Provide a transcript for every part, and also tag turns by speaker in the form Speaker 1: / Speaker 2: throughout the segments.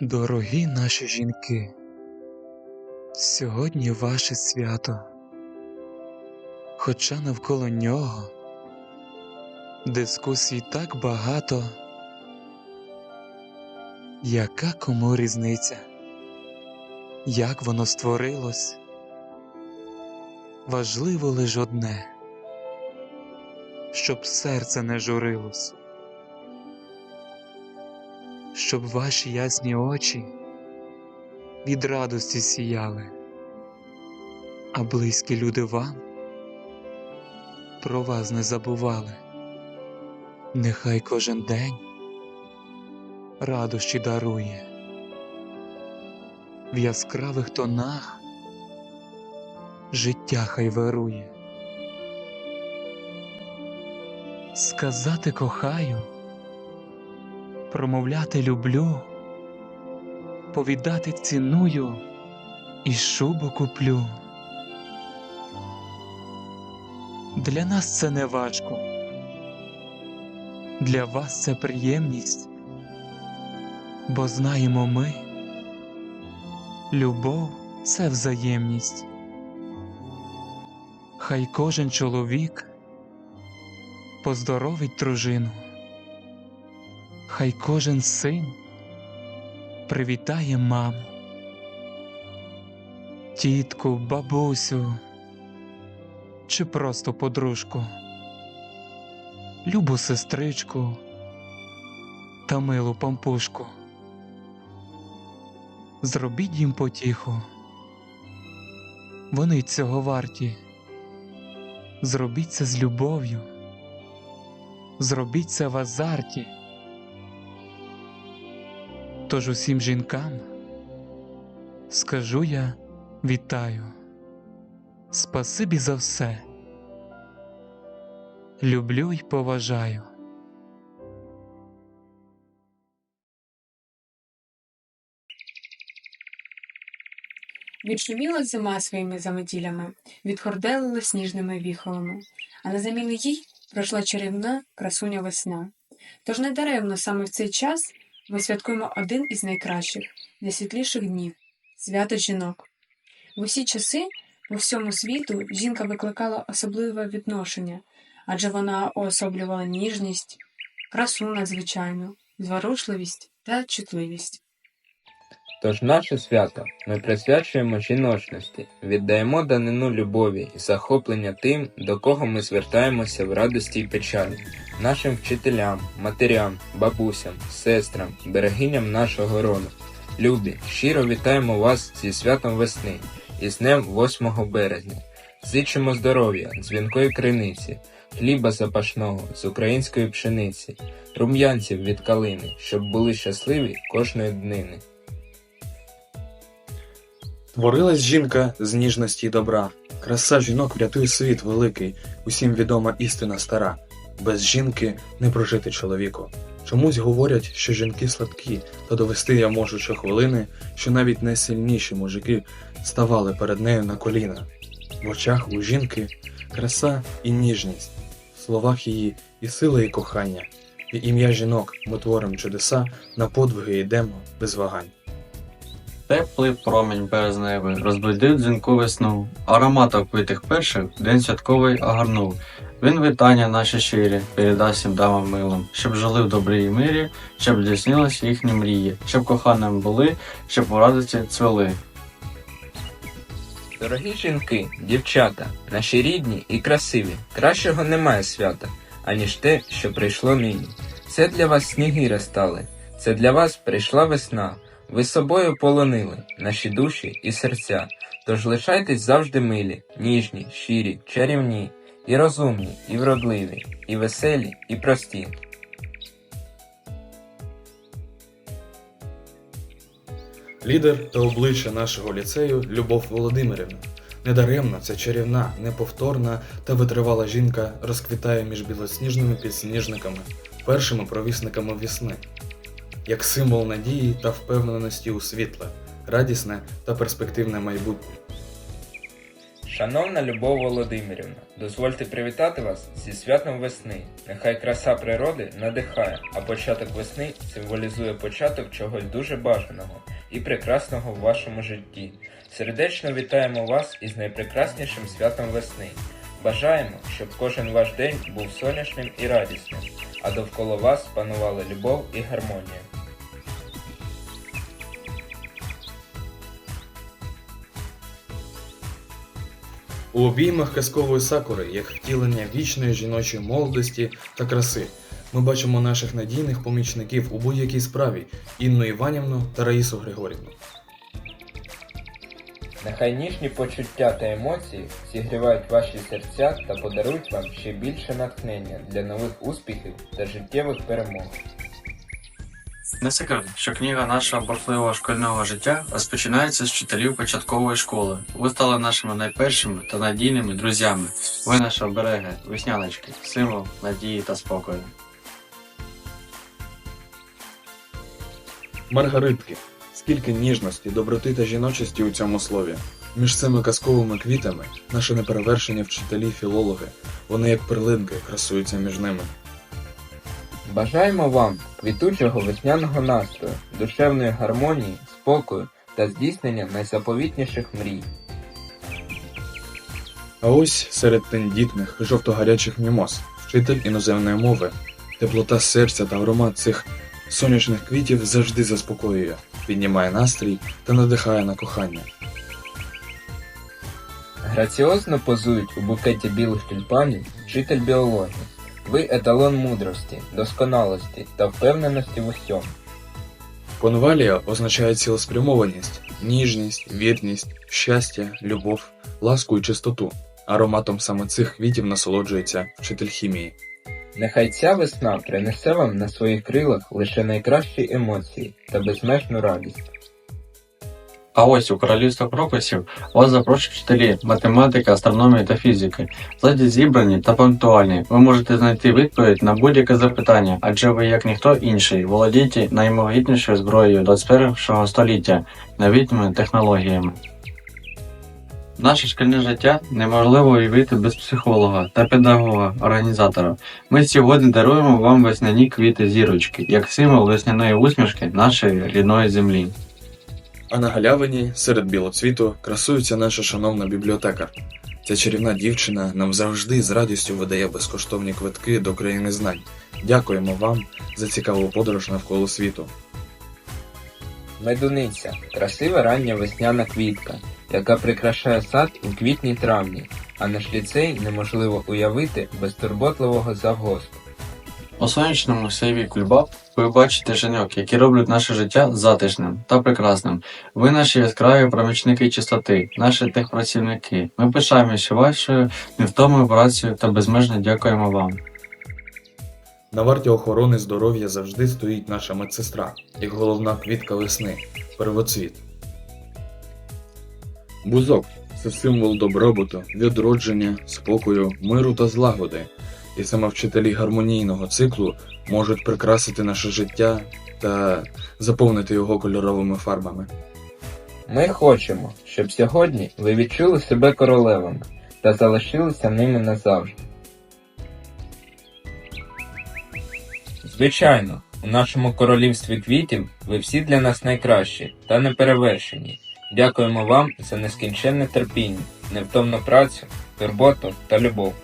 Speaker 1: Дорогі наші жінки, сьогодні ваше свято, хоча навколо нього дискусій так багато, яка кому різниця, як воно створилось, важливо лиш одне, щоб серце не журилось щоб ваші ясні очі від радості сіяли, а близькі люди вам про вас не забували. Нехай кожен день радощі дарує, в яскравих тонах життя хай вирує. Сказати кохаю промовляти люблю, повідати ціную і шубу куплю. Для нас це не важко, для вас це приємність, бо знаємо ми, любов це взаємність. Хай кожен чоловік поздоровить дружину хай кожен син привітає маму, тітку, бабусю чи просто подружку, любу сестричку та милу пампушку. Зробіть їм потіху, вони цього варті, зробіть це з любов'ю, зробіть це в азарті. Тож усім жінкам скажу я вітаю, спасибі за все, люблю й поважаю.
Speaker 2: Відшуміла зима своїми заметілями, відхорделила сніжними віхолами, а на заміну їй пройшла чарівна красуня весна. Тож недаремно саме в цей час ми святкуємо один із найкращих, найсвітліших днів свято жінок. В усі часи по всьому світу жінка викликала особливе відношення, адже вона уособлювала ніжність, красу надзвичайну, зворушливість та чутливість.
Speaker 3: Тож наше свято ми присвячуємо жіночності, віддаємо данину любові і захоплення тим, до кого ми звертаємося в радості і печалі, нашим вчителям, матерям, бабусям, сестрам, берегиням нашого роду. Любі, щиро вітаємо вас зі святом весни і з днем 8 березня. Зичимо здоров'я, дзвінкої криниці, хліба запашного з української пшениці, рум'янців від калини, щоб були щасливі кожної днини.
Speaker 4: Творилась жінка з ніжності й добра. Краса жінок врятує світ великий, усім відома істина стара. Без жінки не прожити чоловіку. Чомусь говорять, що жінки сладкі, та довести я можу щохвилини, що навіть найсильніші мужики ставали перед нею на коліна. В очах у жінки краса і ніжність, в словах її і сила, і кохання, і ім'я жінок ми творимо чудеса, на подвиги йдемо без вагань.
Speaker 5: Теплий промінь березневий розбудив дзвінку весну, аромат опитих перших день святковий огарнув. Він вітання наші щирі передасть всім дамам милим, щоб жили в добрій мирі, щоб здійснились їхні мрії, щоб коханим були, щоб у радості цвели.
Speaker 3: Дорогі жінки, дівчата, наші рідні і красиві, кращого немає свята, аніж те, що прийшло нині. Це для вас сніги розтали, це для вас прийшла весна. Ви собою полонили наші душі і серця. Тож лишайтесь завжди милі, ніжні, щирі, чарівні, і розумні, і вродливі, і веселі, і прості.
Speaker 4: Лідер та обличчя нашого ліцею Любов Володимирівна. Недаремно ця чарівна, неповторна та витривала жінка розквітає між білосніжними підсніжниками, першими провісниками весни, як символ надії та впевненості у світле, радісне та перспективне майбутнє.
Speaker 3: Шановна Любов Володимирівна, дозвольте привітати вас зі святом весни. Нехай краса природи надихає, а початок весни символізує початок чогось дуже бажаного і прекрасного в вашому житті. Сердечно вітаємо вас із найпрекраснішим святом весни. Бажаємо, щоб кожен ваш день був сонячним і радісним, а довкола вас панували любов і гармонія.
Speaker 4: У обіймах казкової сакури, як втілення вічної жіночої молодості та краси, ми бачимо наших надійних помічників у будь-якій справі Інну Іванівну та Раїсу Григорівну.
Speaker 3: Нехай ніжні почуття та емоції зігрівають ваші серця та подарують вам ще більше натхнення для нових успіхів та життєвих перемог.
Speaker 5: Не секрет, що книга нашого бурхливого шкільного життя розпочинається з вчителів початкової школи. Ви стали нашими найпершими та надійними друзями. Ви наші обереги, весняночки, символ надії та спокою.
Speaker 4: Маргаритки. Скільки ніжності, доброти та жіночості у цьому слові. Між цими казковими квітами наші неперевершені вчителі-філологи. Вони як перлинки красуються між ними.
Speaker 3: Бажаємо вам квітучого весняного настрою, душевної гармонії, спокою та здійснення найзаповітніших мрій.
Speaker 4: А ось серед тендітних, жовто-гарячих мімоз, вчитель іноземної мови, теплота серця та аромат цих сонячних квітів завжди заспокоює, піднімає настрій та надихає на кохання.
Speaker 3: Граціозно позують у букеті білих тюльпанів вчитель біології. Ви еталон мудрості, досконалості та впевненості в усьому.
Speaker 4: Конвалія означає цілеспрямованість, ніжність, вірність, щастя, любов, ласку і чистоту. Ароматом саме цих квітів насолоджується вчитель хімії.
Speaker 3: Нехай ця весна принесе вам на своїх крилах лише найкращі емоції та безмежну радість.
Speaker 5: А ось у королівство крокусів вас запрошують вчителі математики, астрономії та фізики. Ззаді зібрані та пунктуальні. Ви можете знайти відповідь на будь-яке запитання, адже ви, як ніхто інший, володієте наймогутнішою зброєю 21 століття новітніми технологіями. Наше шкільне життя неможливо уявити без психолога та педагога, організатора. Ми сьогодні даруємо вам весняні квіти зірочки, як символ весняної усмішки нашої рідної землі.
Speaker 4: А на галявині, серед білоцвіту, красується наша шановна бібліотекар. Ця чарівна дівчина нам завжди з радістю видає безкоштовні квитки до країни знань. Дякуємо вам за цікаву подорож навколо світу.
Speaker 3: Медуниця красива рання весняна квітка, яка прикрашає сад у квітні-травні, а наш ліцей неможливо уявити без турботливого завгоспу.
Speaker 5: У сонячному сейві Кульбаб ви бачите жінок, які роблять наше життя затишним та прекрасним. Ви наші яскраві промічники чистоти, наші техпрацівники. Ми пишаємося вашою невтомною працею та безмежно дякуємо вам.
Speaker 4: На варті охорони здоров'я завжди стоїть наша медсестра, як головна квітка весни первоцвіт. Бузок це символ добробуту, відродження, спокою, миру та злагоди. І саме вчителі гармонійного циклу можуть прикрасити наше життя та заповнити його кольоровими фарбами.
Speaker 3: Ми хочемо, щоб сьогодні ви відчули себе королевами та залишилися ними назавжди. Звичайно, у нашому королівстві квітів ви всі для нас найкращі та неперевершені. Дякуємо вам за нескінченне терпіння, невтомну працю, турботу та любов.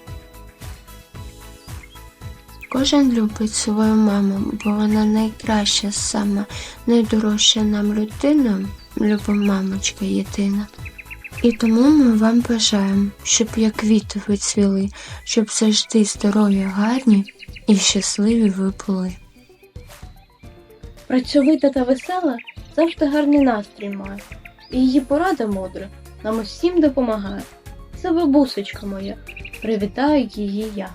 Speaker 6: Кожен любить свою маму, бо вона найкраща сама, найдорожча нам людина, люба мамочка єдина. І тому ми вам бажаємо, щоб як квіти ви цвіли, щоб завжди здорові, гарні і щасливі ви були.
Speaker 7: Працьовита та весела завжди гарний настрій має, і її порада мудра нам усім допомагає. Це бабусечка моя, привітаю її я.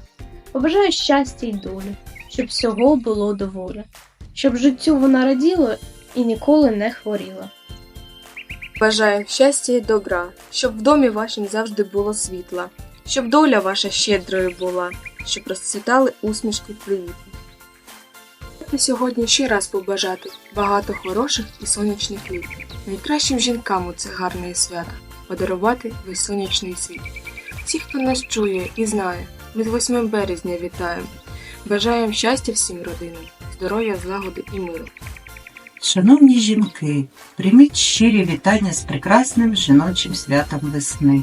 Speaker 7: Побажаю щастя й долі, щоб всього було доволі, щоб життю вона раділа і ніколи не хворіла.
Speaker 8: Бажаю щастя і добра, щоб в домі вашім завжди було світла, щоб доля ваша щедрою була, щоб розцвітали усмішки привітні. І сьогодні ще раз побажати багато хороших і сонячних квітів, найкращим жінкам у це гарне свято. подарувати весь сонячний світ. Всі, хто нас чує і знає, ми з 8 березня вітаємо. Бажаємо щастя всім родинам, здоров'я, злагоди і миру.
Speaker 9: Шановні жінки, прийміть щирі вітання з прекрасним жіночим святом весни.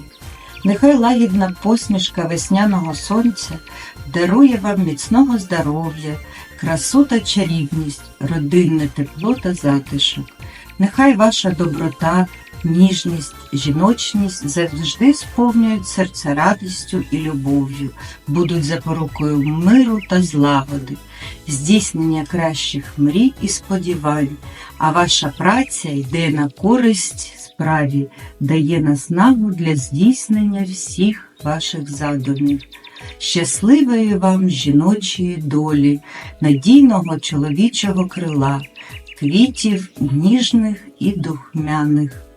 Speaker 9: Нехай лагідна посмішка весняного сонця дарує вам міцного здоров'я, красу та чарівність, родинне тепло та затишок. Нехай ваша доброта, ніжність, жіночність завжди сповнюють серце радістю і любов'ю, будуть запорукою миру та злагоди, здійснення кращих мрій і сподівань, а ваша праця йде на користь справі, дає наснагу для здійснення всіх ваших задумів. Щасливої вам жіночої долі, надійного чоловічого крила, квітів ніжних і духмяних.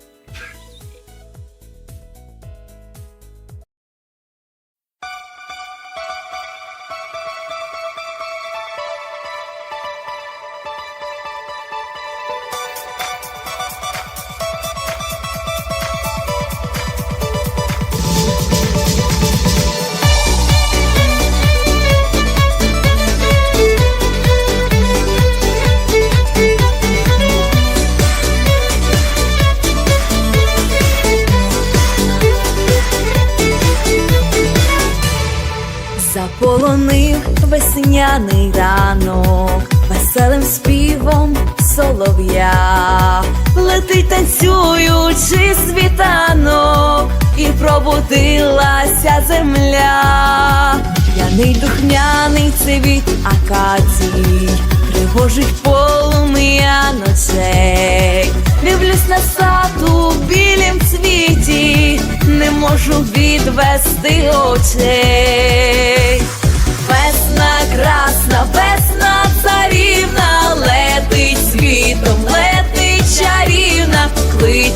Speaker 10: Заполонив весняний ранок, веселим співом солов'я, летить танцюючи світанок, і пробудилася земля, п'яний духмяний цвіт акацій, тривожить полум'я ночей, дивлюсь на сад у білім цвіті, не можу відвести очей.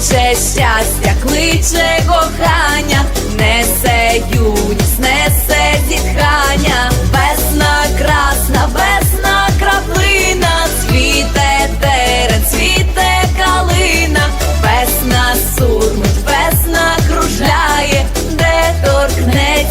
Speaker 10: Кличе щастя, кличе кохання, несе юність, несе зітхання, весна красна, весна краплина, цвіте терен, цвіте калина, весна сурмить, весна кружляє, де торкнеться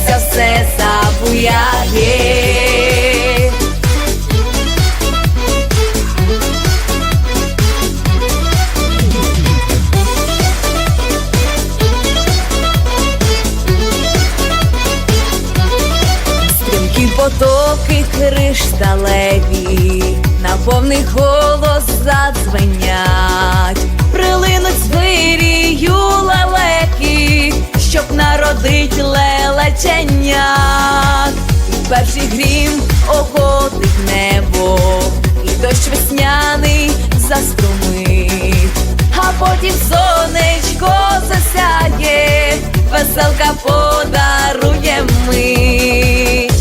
Speaker 10: перший грім охотить небо, і дощ весняний заструмить, а потім сонечко засяє, веселка подарує мить.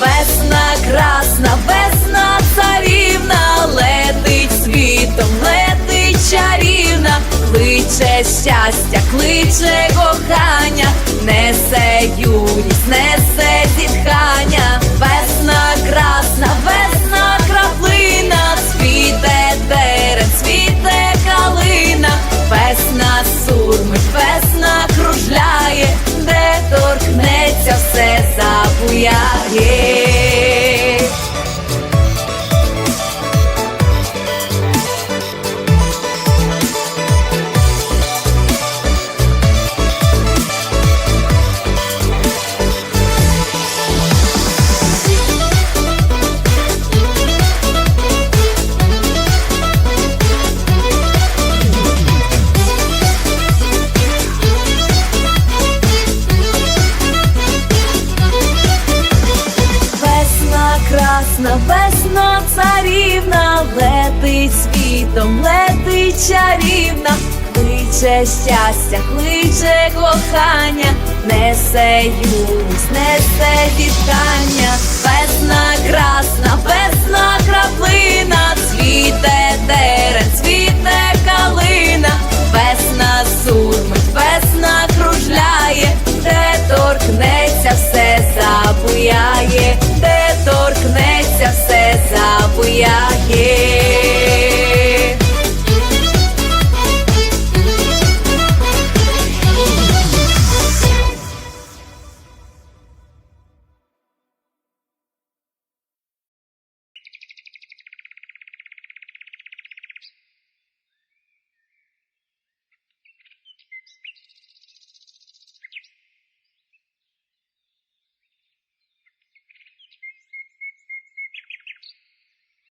Speaker 10: Весна красна, весна царівна, летить світом, летить чарівна, кличе щастя, кличе кохання, несе юність, несе зітхання, весна красна, весна краплина, цвіте дерев, цвіте калина, весна сурмить, весна кружляє, де торкнеться все забуяє. чарівна, кличе щастя, кличе кохання, несе юність, несе вітання, весна красна, весна краплина, цвіте дерев, цвіте калина, весна сурмить, весна кружляє, де торкнеться, все забуяє, де торкнеться, все забуяє.